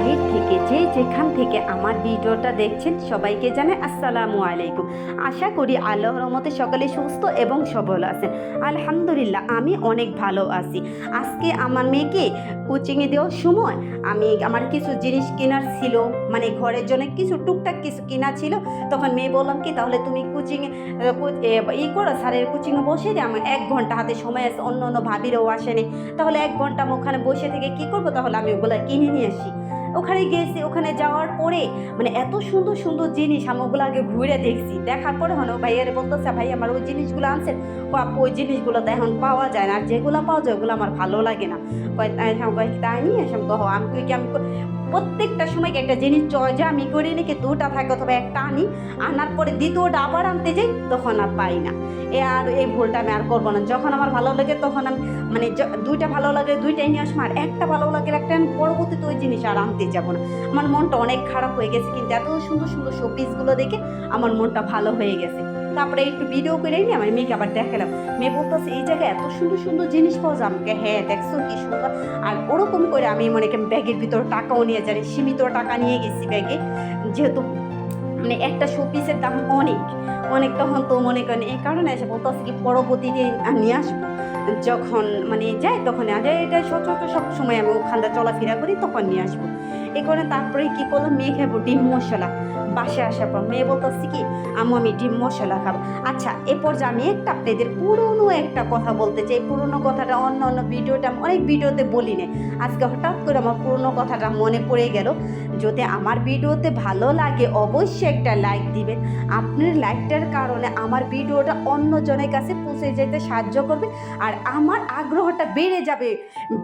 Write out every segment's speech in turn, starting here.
বাহির থেকে যে যেখান থেকে আমার ভিডিওটা দেখছেন, সবাইকে জানাই আসসালামু আলাইকুম। আশা করি আল্লাহর রহমতে সকালে সুস্থ এবং সবল আছেন। আলহামদুলিল্লাহ, আমি অনেক ভালো আছি। আজকে আমার মেয়েকে কোচিংয়ে দেওয়ার সময় আমি আমার কিছু জিনিস কেনার ছিল মানে ঘরের জন্য কিছু টুকটাক কিছু কেনা ছিল। তখন মেয়ে বললাম কি তাহলে তুমি কোচিংয়ে ই করো, স্যারের কোচিংয়ে বসে দিয়ে আমার এক ঘণ্টা হাতে সময় আছে, অন্য অন্য ভাবিরও আসেনি। তাহলে এক ঘণ্টা ওখানে বসে থেকে কি করব? তাহলে আমি ওগুলো কিনে নিয়ে আসি। ওখানে গেছি, ওখানে যাওয়ার পরে মানে এত সুন্দর সুন্দর জিনিস আমি ওগুলো আগে ঘুরে দেখছি। দেখার পরে হলো ভাইয়ারে বলতেছে, ভাই, আমার ওই জিনিসগুলো আনছেন? ওই জিনিসগুলো তো এখন পাওয়া যায় না, আর যেগুলো পাওয়া যায় ওগুলো আমার ভালো লাগে না। কয়, তাই নিয়ে তো আমি তুই কি আমি প্রত্যেকটা সময় একটা জিনিস চয় যে আমি করি নাকি দুটা থাকে অথবা একটা আনি, আনার পরে দ্বিতীয়টা আবার আনতে যাই, তখন আর পাই না। এ আর এই ভুলটা আমি আর করব না। যখন আমার ভালো লাগে তখন আমি মানে দুইটা ভালো লাগে দুইটাই নিয়ে আসব, আর একটা ভালো লাগে একটা আমি পরবর্তীতে ওই জিনিস আর আনতে যাব না। আমার মনটা অনেক খারাপ হয়ে গেছে, কিন্তু এত সুন্দর সুন্দর শোপিসগুলো দেখে আমার মনটা ভালো হয়ে গেছে। তারপরে একটু ভিডিও করে নিয়ে আমার মেয়েকে আবার দেখালাম। মেয়ে বলতেছে, এই জায়গায় এত সুন্দর সুন্দর জিনিস পাওয়া যায়। আমাকে হ্যাঁ দেখছ কি সুন্দর। আর ওরকম করে আমি মনে করি ব্যাগের ভিতর টাকাও নিয়ে যাই, সীমিত টাকা নিয়ে গেছি ব্যাগে। যেহেতু মানে একটা শোপিসের দাম অনেক অনেক তখন তো মনে করেন এই কারণে এসে বলতেছে কি পরবর্তীতে নিয়ে আসব? যখন মানে যাই, তখন আজ এটা সচরাচর সব সময় আমি ওখানটা চলাফেরা করি, তখন নিয়ে আসব। এই কারণে তারপরে কি করলাম, মেয়ে খাব ডিম মশলা। বাসে আসার পর মেয়ে বলতেছি কি? আমু, আমি ডিম মশলা খাব। আচ্ছা এরপর যে আমি একটা আপনাদের পুরনো একটা কথা বলতে চাই। পুরনো কথাটা, অন্য অন্য ভিডিওটা আমি অনেক ভিডিওতে বলি না আজকে হঠাৎ করে আমার পুরনো কথাটা মনে পড়ে গেল। যদি আমার ভিডিওতে ভালো লাগে, অবশ্যই একটা লাইক দিবেন। আপনার লাইকটার কারণে আমার ভিডিওটা অন্য জনের কাছে পৌঁছে যেতে সাহায্য করবে আর আমার আগ্রহটা বেড়ে যাবে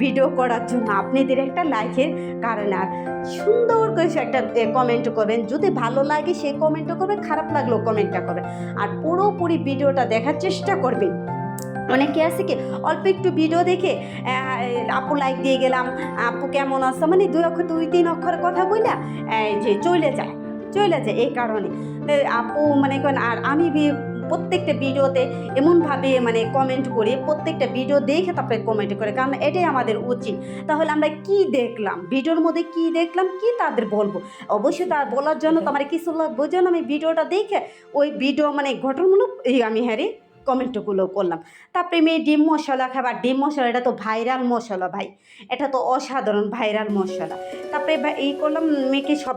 ভিডিও করার জন্য। আপনাদের একটা লাইকের কারণে। আর সুন্দর করে সে একটা কমেন্ট করবেন। যদি ভালো লাগে সেই কমেন্টও করবেন খারাপ লাগলেও কমেন্টটা করবেন আর পুরোপুরি ভিডিওটা দেখার চেষ্টা করবেন। অনেকে আছে কি, অল্প একটু ভিডিও দেখে আপু লাইক দিয়ে গেলাম, আপু কেমন আছে? মানে দুই অক্ষর দুই, তিন অক্ষর কথা এই যে চলে যায় চলে যায় এই কারণে। আপু মানে কোন আর আমি প্রত্যেকটা ভিডিওতে এমনভাবে মানে কমেন্ট করি, প্রত্যেকটা ভিডিও দেখে তারপরে কমেন্ট করে, কারণ এটাই আমাদের উচিত তাহলে আমরা কি দেখলাম? ভিডিওর মধ্যে কি দেখলাম? কি তাদের বলব? অবশ্যই তার বলার জন্য তো আমার কিছু লাগবে জন্য আমি ভিডিওটা দেখে ওই ভিডিও মানে ঘটনামূলক এই আমি হ্যাঁ কমেন্টগুলো করলাম। তারপরে মেয়ে ডিম মশলা খাবার, ডিম মশলা, এটা তো ভাইরাল মশলা ভাই। এটা তো অসাধারণ ভাইরাল মশলা। তারপরে এই করলাম মেয়েকে সব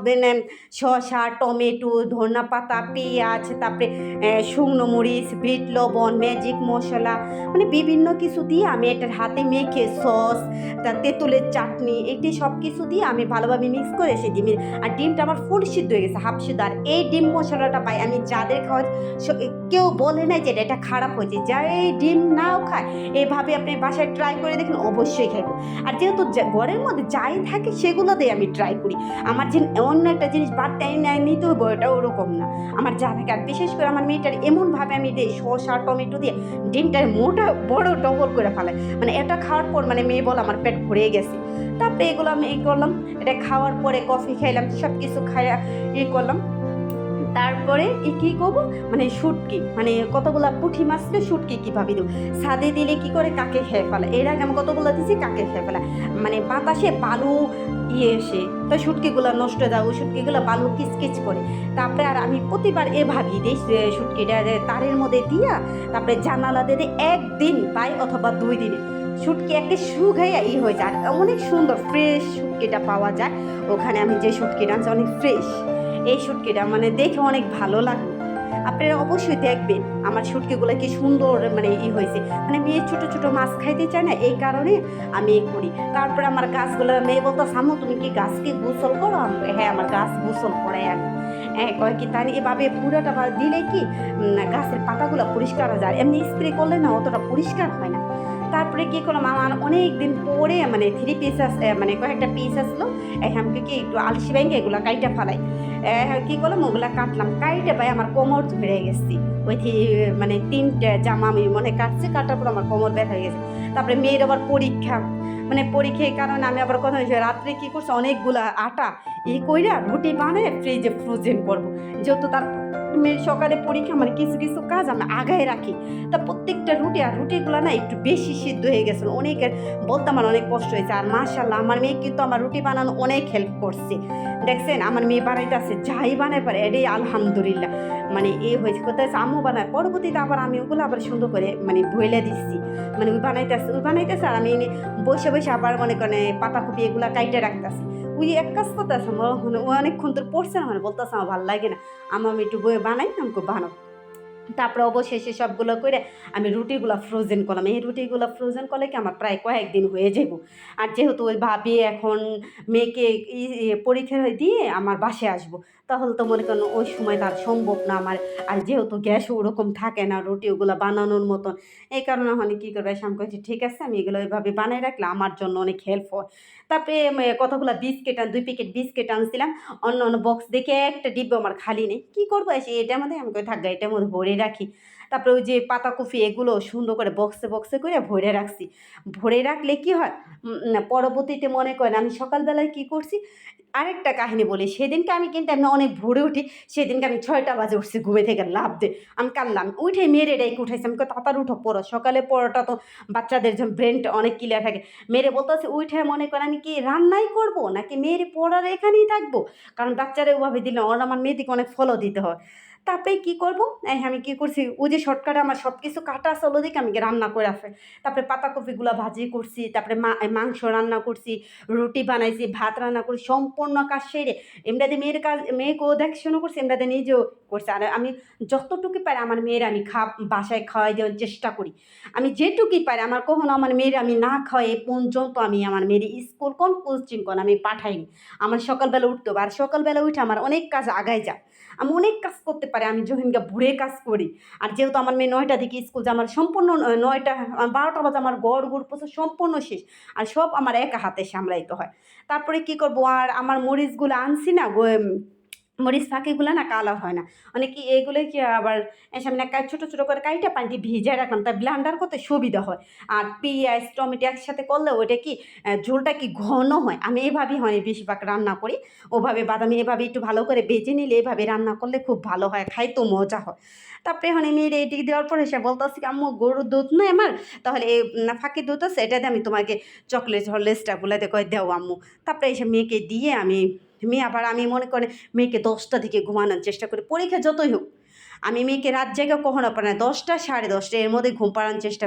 শসা, টমেটো, ধনা পাতা, পেঁয়াজ, তারপরে শুকনো মরিচ, বিট, লবণ ম্যাজিক মশলা মানে বিভিন্ন কিছু দিয়ে আমি এটার হাতে মেখে সস তার তেঁতুলের চাটনি, এটি সব কিছু দিয়ে আমি ভালোভাবে মিক্স করে সেই ডিমের, আর ডিমটা আমার ফুল সিদ্ধ হয়ে গেছে হাফ সিদ্ধ। আর এই ডিম মশলাটা পাই আমি যাদের খাওয়া কেউ বলে না যে এটা খারাপ হয়েছে যা এই ডিম নাও খায়। এভাবে আপনি বাসায় ট্রাই করে দেখুন, অবশ্যই খাইব আর যেহেতু ঘরের মধ্যে যাই থাকে, সেগুলো দিয়ে আমি ট্রাই করি। আমার যে অন্য একটা জিনিস টাইম নেয়, নিতে হবে, ওটা ওরকম না। আমার যা থাকে, আর বিশেষ করে আমার মেয়েটার এমনভাবে আমি দিই, শসা, টমেটো দিয়ে ডিমটার মোটা, বড় ডবল করে ফেলে মানে এটা খাওয়ার পর মানে মেয়ে বল আমার পেট ভরে গেছে। তারপরে এগুলো আমি এই করলাম, এটা খাওয়ার পরে কফি খাইলাম সব কিছু খাইয়া ই করলাম। তারপরে এই কী করব? মানে শুটকি মানে কতগুলা পুঁঠি মাছ ছিল শুটকি কীভাবে দেবো? সাদে দিলে কি করে? কাকে খেয়ে ফেলে? এর আগে আমি কতগুলো দিছি, কাকে খেয়ে ফেলা? মানে বাতাসে বালু ইয়ে এসে, তো শুটকিগুলো নষ্ট ওই শুটকিগুলো বালু কিচকিচ করে। তারপরে আর আমি প্রতিবার এভাবেই দিই যে শুটকিটা তারের মধ্যে দিয়া, তারপরে জানালা দিয়ে দিই, একদিন পাই অথবা দুই দিনে। শুটকি একটা শুকাইয়া ই হয়ে যায়, অনেক সুন্দর ফ্রেশ শুটকিটা পাওয়া যায়। ওখানে আমি যে শুটকিটা আনছি, অনেক ফ্রেশ এই শুটকিটা মানে দেখে অনেক ভালো লাগল। আপনারা অবশ্যই দেখবেন আমার শুটকিগুলো কি সুন্দর মানে ই হয়েছে। মানে মেয়ে ছোট ছোট মাছ খাইতে চায় না, এই কারণে আমি এ করি। তারপরে আমার গাছগুলো, মেয়ে বলতো সামু তুমি কি গাছকে গোসল করো? হ্যাঁ আমার গাছ গোসল করে আমি। হ্যাঁ কয় কি, তার এভাবে পুরোটা বা দিলে কি গাছের পাতাগুলো পরিষ্কার হয়ে যায়। এমনি স্প্রে করলে না অতটা পরিষ্কার হয় না। তারপরে কী করলাম, আমার অনেক দিন পরে মানে থ্রি পিস মানে কয়েকটা পিস আসলো। এখানকে কি একটু আলসি ব্যাংকে এগুলো কাইটা ফালাই। কি করলাম ওগুলা কাটলাম। কাইটে ভাই আমার কোমর ধরে গেছি। ওই মানে তিনটে জামা আমি মনে কাটছি, কাটার পর আমার কোমর ব্যথা হয়ে গেছে। তারপরে মেয়ের আবার পরীক্ষা। মানে পরীক্ষার কারণে আমি আবার কথা হয়েছে, রাত্রে কী করছে? অনেকগুলো আটা ই কইরা রুটি বানিয়ে ফ্রিজে ফ্রোজেন করব। যেহেতু তার সকালে পরীক্ষা মানে কিছু কিছু কাজ আমি আগায় রাখি। তা প্রত্যেকটা রুটি, আর রুটিগুলো না একটু বেশি সিদ্ধ হয়ে গেছিল অনেকের বলতে আমার অনেক কষ্ট হয়েছে। আর মাশাল্লাহ আমার মেয়ে কিন্তু আমার রুটি বানানো অনেক হেল্প করছে। দেখছেন, আমার মেয়ে বানাইতে আছে, যাই বানায় পারে, এটাই আলহামদুলিল্লাহ। মানে এ হয়েছে, কোথায় আম্মু বানায়, পরবর্তীতে আবার আমি ওগুলো আবার সুন্দর করে মানে বইলে দিচ্ছি। মানে ওই বানাইতে বানাইতেছে ওই বানাইতেছে আর আমি বসে বসে আবার মনে করেন পাতাকপি এগুলা কাইটে রাখতেছি। ওই এক কাজ করতে ও অনেকক্ষণ তোর পড়ছে না মানে বলতেছে আমার ভালো লাগে না। আমার আমি একটু বইয়ে বানাই আমাকে বানাও তারপরে অবশেষে সবগুলো করে আমি রুটিগুলো ফ্রোজেন করলাম। এই রুটিগুলো ফ্রোজেন করলে কি আমার প্রায় কয়েকদিন হয়ে যাব আর যেহেতু ওই ভাবি এখন মেয়েকে পরীক্ষা দিয়ে আমার বাসে আসব, তাহলে তো মনে করেন ওই সময় তার সম্ভব না আমার। আর যেহেতু গ্যাসও ওরকম থাকে না রুটি ওগুলো বানানোর মতন, এই কারণে মানে কী করবে, শাম করেছি ঠিক আছে, আমি এগুলো ওইভাবে বানিয়ে রাখলে আমার জন্য অনেক হেল্প হয়। তারপরে কতগুলো বিস্কিট দুই প্যাকেট বিস্কিট আনছিলাম, অন্য অন্য বক্স দেখে একটা ডিব্বা আমার খালি নেই। কী করব? এটার মধ্যে? আমি কই থাকবে এটার মধ্যে ভরে রাখি। তারপরে ওই যে পাতাকপি এগুলো সুন্দর করে বক্সে বক্সে করে ভরে রাখছি। ভরে রাখলে কি হয়? পরবর্তীতে মনে করেন আমি সকালবেলায় কি করছি? আরেকটা কাহিনী বলি। সেদিনকে আমি কিন্তু আমি অনেক ভোরে উঠি, সেদিনকে আমি ছয়টা বাজে উঠছি ঘুমে থেকে লাভ দে আমি কানলাম উঠে মেরে রেখে উঠাইছি। আমি তাড়াতাড়ি উঠো, পড়ো। সকালে পড়োটা তো বাচ্চাদের জন্য ব্রেনটা অনেক ক্লিয়ার থাকে। মেরে বলতেছে, উঠে মনে করেন আমি কি রান্নাই করব? নাকি মেয়ের পড়ার এখানেই থাকব? কারণ বাচ্চারা ওভাবে দিলে আমার মেয়েদিকে অনেক ফলো দিতে হয়। তারপরে কি করব? এই আমি কি করছি? ওই যে শর্টকাটে আমার সব কিছু কাটা আছে ওদিকে আমি রান্না করে আসে। তারপরে পাতাকপিগুলো ভাজি করছি, তারপরে মাংস রান্না করছি, রুটি বানাইছি, ভাত রান্না করছি সম্পূর্ণ কাজ সেরে। এমনিতে মেয়ের কাজ মেয়েকেও দেখাশোনা করছি, এমনিতে নিজেও করছে। আর আমি যতটুকু পারি আমার মেয়ের আমি খা, বাসায় খাওয়াই দেওয়ার চেষ্টা করি। আমি যেটুকুই পারি আমার কখনো আমার মেয়ের আমি না খাওয়াই পর্যন্ত আমি আমার মেয়ের স্কুল কোন কোচিং কোন আমি পাঠাইনি। আমার সকালবেলা উঠতে হবে। আর সকালবেলা উঠে আমার অনেক কাজ আগায় যায়। আমি অনেক কাজ করতে পারি, আমি জহিনকে ভুরে কাজ করি। আর যেহেতু আমার মেয়ে নয়টা থেকে স্কুল যে আমার সম্পূর্ণ নয়টা, বারোটা বাজে আমার গড় গড় প্রচুর, সম্পূর্ণ শেষ। আর সব আমার একা হাতে সামলাইতে হয়। তারপরে কি করব, আর আমার মরিচগুলো আনছি না মরিচ ফাঁকিগুলো না কালার হয় না। মানে কি এগুলো কি আবার সামনে ছোটো ছোটো করে কাইটা পানিতে ভিজে রাখলাম তাই ব্লান্ডার করতে সুবিধা হয়। আর পেঁয়াজ টমেটো একসাথে করলে ওইটা কি ঝোলটা কি ঘন হয়? আমি এভাবেই হয় বেশিরভাগ রান্না করি। ওভাবে বাদামি এভাবে একটু ভালো করে বেজে নিলে এভাবে রান্না করলে খুব ভালো হয় খাইতেও মজা হয়। তারপরে এখন আমি রেডি দেওয়ার পরে সে বলতেছি আম্মু গরুর দুধ নয় আমার? তাহলে উম, ফাঁকি দুধ আছে এটাতে আমি তোমাকে চকলেট হরলেসটা গুলাতে কয়ে দেও আম্মু? তারপরে এসে মেয়েকে দিয়ে আমি মেয়ে আবার আমি মনে করি মেয়েকে দশটা দিকে ঘুমানোর চেষ্টা করি, পরীক্ষা যতই হোক আমি মেয়েকে রাত জায়গা কখনো পারি না, দশটা সাড়ে দশটা এর মধ্যে ঘুম পাড়ানোর চেষ্টা।